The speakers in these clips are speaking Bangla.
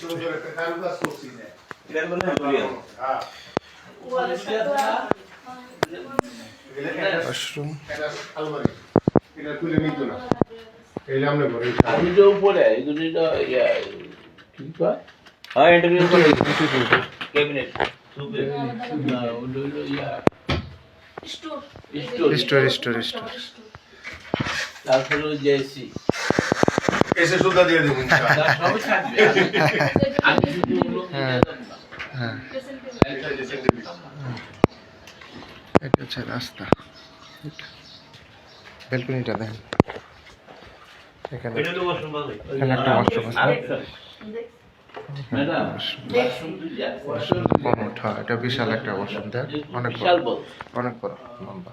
সুন্দর একটা কারুকাজ করছি না। এটা বলে দুরিয়া হ্যাঁ। ওয়াশরুম এটা আলমারি। এটা খুলে নিত না। এই আমরা ঘরে আমি তো উপরে এগুলিটা ইয়া কি কয়? হ্যাঁ ইন্টারভিউ করে ক্যাবিনেট সুপে না ওটা হলো yeah. Store. Store. Store store store. তারপরে জেসি এসে সুদা দিয়ে দেবো হ্যাঁ। হ্যাঁ। এটা হচ্ছে রাস্তা। ব্যালকনিটা দেখেন। এখানে এখানে একটা ওয়াশরুম আছে। এটা বিশাল একটা ওয়াশরুম দেখ। অনেক বড়। বড়। অনেক বড় লম্বা।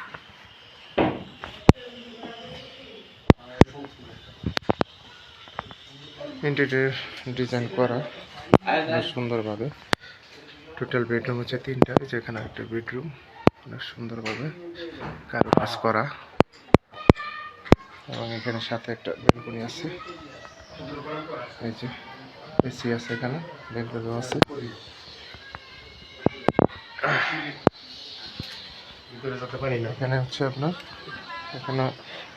ইন্টেরিয়র ডিজাইন করা অনেক সুন্দরভাবে। টোটাল বেডরুম হচ্ছে তিনটা এই যে এখানে একটা বেডরুম অনেক সুন্দরভাবে কারও কাজ করা। এবং এখানে সাথে একটা বেলকনি আছে। এই যে এসি আছে এখানে বেলকনি আছে। এখানে হচ্ছে আপনার এখানে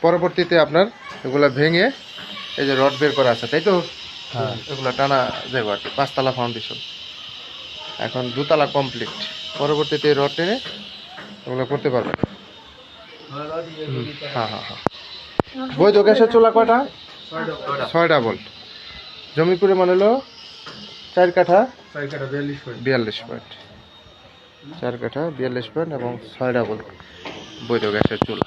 পরবর্তীতে আপনার এগুলা ভেঙে এই যে রড বের করা আছে তাই তো? হ্যাঁ। এগুলা টানা যাবে আর কি পাঁচতলা ফাউন্ডেশন এখন দুতলা কমপ্লিট পরবর্তীতে রড টেনে এগুলো করতে পারবে। হ্যাঁ হ্যাঁ হ্যাঁ। বৈধ গ্যাসের চুলা কয়টা? ছয়টা ভোল্ট জমি পরিমাণ হলো চার কাঠা সাইকেলটা 42 করে। বিয়াল্লিশ পয়েন্ট চার কাঠা বিয়াল্লিশ পয়েন্ট এবং ছয়টা ভোল্ট বৈধ গ্যাসের চুলা।